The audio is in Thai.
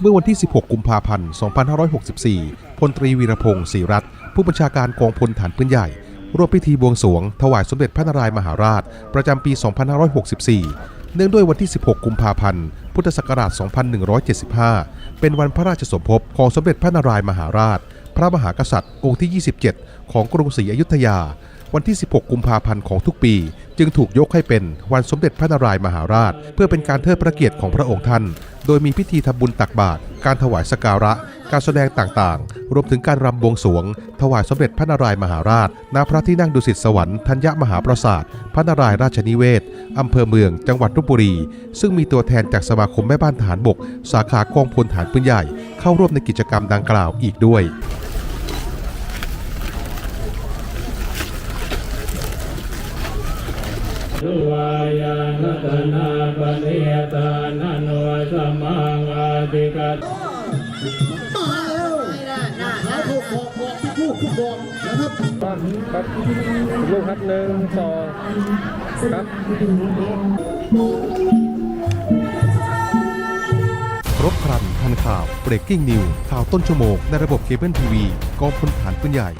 เมื่อวันที่ 16 กุมภาพันธ์ 2564 พลตรีวีรพงศ์ศรีรัตน์ผู้บัญชาการกองพลฐานปืนใหญ่ร่วมพิธีบวงสรวง ถวายสมเด็จพระนารายมหาราช ประจำปี 2564 เนื่องด้วยวันที่ 16 กุมภาพันธ์ พุทธศักราช 2175 เป็นวันพระราชสมภพของสมเด็จพระนารายมหาราช พระมหากษัตริย์องค์ที่ 27 ของกรุงศรีอยุธยา วันที่ 16 กุมภาพันธ์ของทุกปี จึงถูกยกให้เป็นวันสมเด็จพระนารายมหาราช เพื่อเป็นการเทิดพระเกียรติของพระองค์ท่าน โดยมีพิธีทำบุญตักบาตรการถวายสการะ การแสดงต่างๆ รวมถึงการรำบวงสวง ถวายสมเด็จพระนารายมหาราช ณ พระที่นั่งดุสิตสวรรค์ธัญมหาปราสาท พระนารายราชนิเวศ อำเภอเมือง จังหวัดลบบุรี ซึ่งมีตัวแทนจากสมาคมแม่บ้านทหารบก สาขากองพลฐานปืนใหญ่ เข้าร่วมในกิจกรรมดังกล่าวอีกด้วย สุวายานัตนาปณิยตานันวสมังอาติกัตครับลูกครับหนึ่งสองครับครบครันทันข่าว breaking news ข่าวต้นชั่วโมงในระบบเคเบิลทีวีกองพลฐานปืนใหญ่